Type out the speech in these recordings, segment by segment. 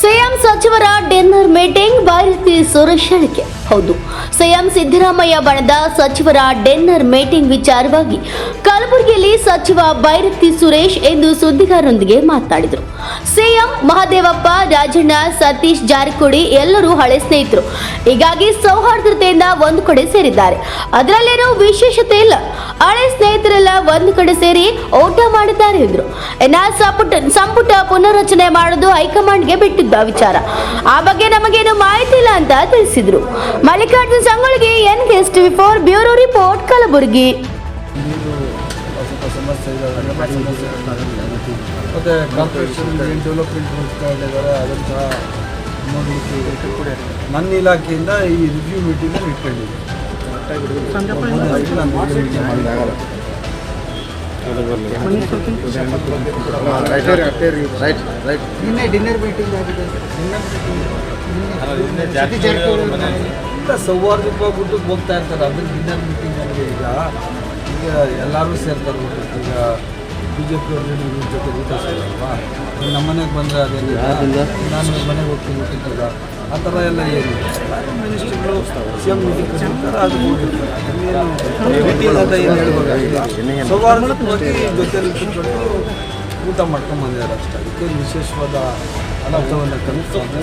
CM ಸಚಿವರ dinner meeting Byrathi Suresh ಹೇಳಿಕೆ ಹೌದು. ಸಿಎಂ ಸಿದ್ದರಾಮಯ್ಯ ಬಣದ ಸಚಿವರ ಡೆನ್ನರ್ ಮೀಟಿಂಗ್ ವಿಚಾರವಾಗಿ ಕಲಬುರಗಿಯಲ್ಲಿ ಸಚಿವ ಬೈರತಿ ಸುರೇಶ್ ಎಂದು ಸುದ್ದಿಗಾರರೊಂದಿಗೆ ಮಾತನಾಡಿದರು ಸಿಎಂ ಮಹದೇವಪ್ಪ, ರಾಜಣ್ಣ, ಸತೀಶ್ ಜಾರಕಿಹೊಳಿ ಎಲ್ಲರೂ ಹಳೆ ಸ್ನೇಹಿತರು. ಹೀಗಾಗಿ ಸೌಹಾರ್ದತೆಯಿಂದ ಒಂದು ಕಡೆ ಸೇರಿದ್ದಾರೆ. ಅದರಲ್ಲೇನೂ ವಿಶೇಷತೆ ಇಲ್ಲ. ಹಳೆ ಸ್ನೇಹಿತರೆಲ್ಲ ಒಂದು ಕಡೆ ಸೇರಿ ಊಟ ಮಾಡಿದ್ದಾರೆ ಎಂದರು. ಇನ್ನ ಸಂಪುಟ ಸಂಪುಟ ಪುನರ್ರಚನೆ ಮಾಡೋದು ಹೈಕಮಾಂಡ್ಗೆ ಬಿಟ್ಟಿದ್ದ ವಿಚಾರ. ಆ ಬಗ್ಗೆ ನಮಗೇನು ಮಾಹಿತಿ ಇಲ್ಲ ಅಂತ ತಿಳಿಸಿದ್ರು. Mallikarjun Sangolgi N guest for bureau report Kalaburagi. ನೀರು ಸ್ವಲ್ಪ ಸಮಸ್ಯೆ ಇದೆ ಮತ್ತು ಕಾರ್ಪೊರೇಷನ್ ಏನು ಡೆವಲಪ್ಮೆಂಟ್ ಮಾಡ್ತಾ ಇದ್ದಾರೆ ಅದನ್ನು ಸಹ ನೋಡಲಿಕ್ಕೆ ಇದೆ. ನನ್ನ ಇಲಾಖೆಯಿಂದ ಈ ರಿವ್ಯೂ ಡಿನ್ನರ್ ಮೀಟಿಂಗ್ ಆಗಿದೆ. ಇಲ್ಲ ಸೌಹಾರ್ದವಾಗಿ ಊಟಕ್ಕೆ ಹೋಗ್ತಾ ಇರ್ತಾರೆ. ಅದ್ರ ಡಿನ್ನರ್ ಮೀಟಿಂಗ್ ಅಂದರೆ ಈಗ ಈಗ ಎಲ್ಲರೂ ಸೇರ್ತಾರೆ ಊಟಕ್ಕೆ ಈಗ ಬಿ ಜೆ ಪಿ ಅವ್ರ ಜೊತೆ ಊಟ ಸೇರಲ್ವಾ ನಮ್ಮ ಮನೆಗೆ ಬಂದರೆ ಅದೇನಿಲ್ಲ. ನಾನು ಮನೆಗೆ ಹೋಗ್ತೀನಿ ಊಟಕ್ಕಿಲ್ಲ. ಆ ಥರ ಎಲ್ಲ ಏನು ಮಿನಿಸ್ಟ್ರುಗಳು ಸಿ ಎಂ ಮೀಟಿಂಗ್ ಕರೀತಾರೆ ಅದು ಹೋಗಿರ್ತಾರೆ. ಏನು ಜೊತೆಲಿ ಕೂತ್ಕೊಂಡು ಊಟ ಮಾಡ್ಕೊಂಡು ಬಂದಿದ್ದಾರೆ ಅಷ್ಟೇ. ಅದಕ್ಕೆ ವಿಶೇಷವಾದ ಅರ್ಥವನ್ನು ಕಲಿಸ್ತಾರೆ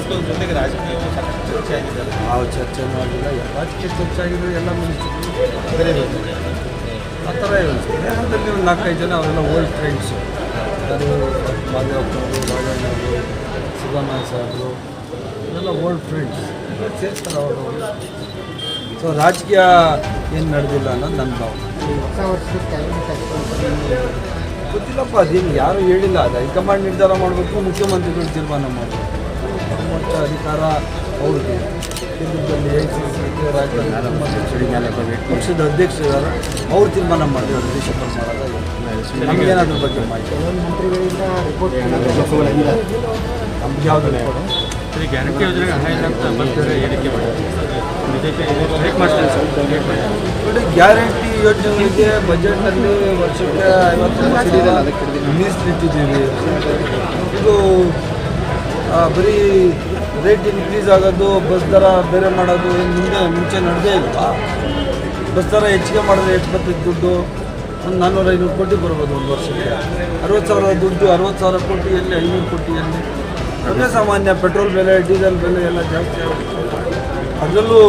ಆ ಚರ್ಚೆನೂ ಆಗಿಲ್ಲ ರಾಜಕೀಯ ಚರ್ಚೆ ಆಗಿದ್ರೆ ಎಲ್ಲ ಬೇರೆ ಆ ಥರ ಏನಂದ್ರೆ ನೀವು ನಾಲ್ಕೈದು ಜನ ಅವರೆಲ್ಲ ಓಲ್ಡ್ ಫ್ರೆಂಡ್ಸು ಯಾರು? ಮಾದೇವಪ್ಪನವರು ರಾಜಣ್ಣವರು ಸಿದ್ದರಾಮಯ್ಯ ಸಾಹೇಬರು ಓಲ್ಡ್ ಫ್ರೆಂಡ್ಸ್ ಸೇರ್ತಾರೆ ಅವರು. ಸೊ ರಾಜಕೀಯ ಏನು ನಡೆದಿಲ್ಲ ಅನ್ನೋದು ನನ್ನ ಭಾವನೆ. ಹೊಸ ಗೊತ್ತಿಲ್ಲಪ್ಪ ಅದೇನು ಯಾರು ಹೇಳಿಲ್ಲ. ಅದು ಹೈಕಮಾಂಡ್ ನಿರ್ಧಾರ ಮಾಡಬೇಕು ಮುಖ್ಯಮಂತ್ರಿಗಳು ತೀರ್ಮಾನ ಮಾಡಬೇಕು. ಮತ್ತು ಅಧಿಕಾರ ಅವ್ರಿಗೆ ಕೇಂದ್ರದಲ್ಲಿ ಸಿ ಸಿ ಪಕ್ಷದ ಅಧ್ಯಕ್ಷ ಅವ್ರು ತೀರ್ಮಾನ ಮಾಡಿದ್ರು ದೇಶಪಾಲ ಮಾಡೋದು ನಮಗೇನಾದ್ರ ಬಗ್ಗೆ ಮಾಹಿತಿ? ನಮ್ಗೆ ಯಾವುದು ಗ್ಯಾರಂಟಿ ಯೋಜನೆಗೆ ಹಣ ಇಲ್ಲ ಹೇಳಿಕೆ ಬಿಜೆಪಿ ಗ್ಯಾರಂಟಿ ಯೋಜನೆಗಳಿಗೆ ಬಜೆಟ್ನಲ್ಲಿ ವರ್ಷಕ್ಕೆ ಐವತ್ತು ಮೀಸಲಿಟ್ಟಿದ್ದೀವಿ ಇದು ಬರೀ ರೇಟ್ ಇನ್ಕ್ರೀಸ್ ಆಗೋದು ಬಸ್ ದರ ಬೇರೆ ಮಾಡೋದು ಏನು ಮುಂದೆ ಮುಂಚೆ ನಡೆದೇ ಇಲ್ವಾ? ಬಸ್ ದರ ಹೆಚ್ಚಿಗೆ ಮಾಡಿದ್ರೆ ಎಷ್ಟು ಬರ್ತೈತೆ ದುಡ್ಡು? ಒಂದು ನಾನ್ನೂರು ಐನೂರು ಕೋಟಿ ಬರ್ಬೋದು ಒಂದು ವರ್ಷಕ್ಕೆ. ಅರವತ್ತು ಸಾವಿರ ದುಡ್ಡು ಅರವತ್ತು ಸಾವಿರ ಕೋಟಿ ಎಲ್ಲಿ ಐನೂರು ಕೋಟಿ ಎಲ್ಲಿ? ಅದೇ ಸಾಮಾನ್ಯ ಪೆಟ್ರೋಲ್ ಬೆಲೆ ಡೀಸೆಲ್ ಬೆಲೆ ಎಲ್ಲ ಜಾಸ್ತಿ ಆಗುತ್ತೆ. ಅದರಲ್ಲೂ